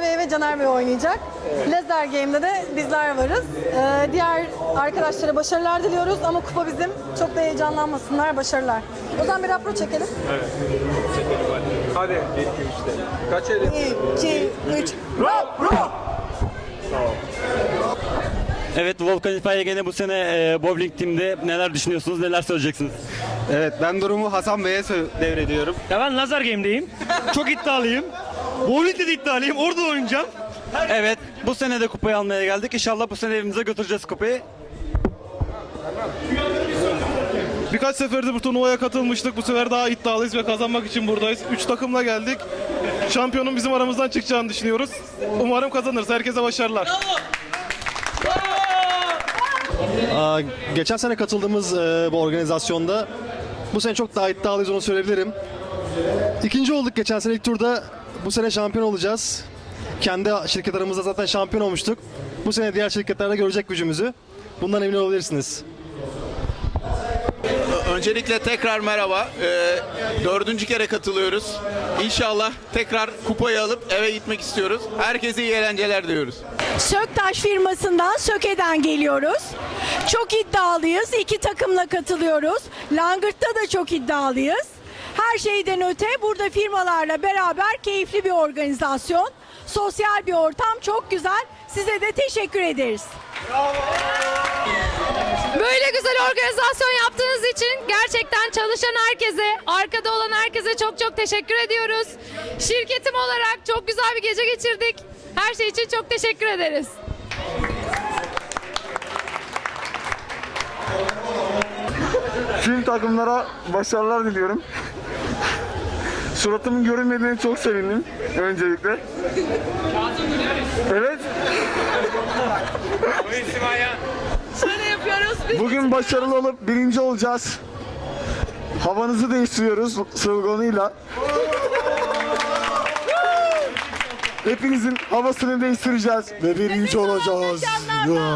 Eray Bey ve Caner Bey oynayacak. Laser Game'de de bizler varız. Ee, diğer arkadaşlara başarılar diliyoruz ama kupa bizim. Çok da heyecanlanmasınlar, başarılar. O zaman bir rapro çekelim. Hadi. işte. Kaç eli? 2, 3, rapro! Evet Volkan İtfaiye gene bu sene e, bowling team'de neler düşünüyorsunuz, neler söyleyeceksiniz? Evet ben durumu Hasan Bey'e devrediyorum. Ya ben Lazer Game'deyim. Çok iddialıyım. Bowling'de de iddialıyım. Orada oynayacağım. Evet, bu sene de kupayı almaya geldik. İnşallah bu sene evimize götüreceğiz kupayı. Birkaç seferdir bu turnuvaya katılmıştık. Bu sefer daha iddialıyız ve kazanmak için buradayız. Üç takımla geldik. Şampiyonun bizim aramızdan çıkacağını düşünüyoruz. Umarım kazanırız. Herkese başarılar. Aa, geçen sene katıldığımız e, bu organizasyonda bu sene çok daha iddialıyız onu söyleyebilirim. İkinci olduk geçen sene ilk turda. Bu sene şampiyon olacağız. Kendi şirket aramızda zaten şampiyon olmuştuk. Bu sene diğer şirketlerde görecek gücümüzü. Bundan emin olabilirsiniz. Öncelikle tekrar merhaba. Ee, dördüncü kere katılıyoruz. İnşallah tekrar kupayı alıp eve gitmek istiyoruz. Herkese iyi eğlenceler diliyoruz. Söktaş firmasından Söke'den geliyoruz. Çok iddialıyız. İki takımla katılıyoruz. Langırt'ta da çok iddialıyız. Her şeyden öte burada firmalarla beraber keyifli bir organizasyon. Sosyal bir ortam çok güzel. Size de teşekkür ederiz. Böyle güzel organizasyon yaptığınız için gerçekten çalışan herkese, arkada olan herkese çok çok teşekkür ediyoruz. Şirketim olarak çok güzel bir gece geçirdik. Her şey için çok teşekkür ederiz. Tüm takımlara başarılar diliyorum. Suratımın görünmediğine çok sevindim öncelikle. Evet. Bugün başarılı olup birinci olacağız. Havanızı değiştiriyoruz sloganıyla. Hepinizin havasını değiştireceğiz ve birinci olacağız.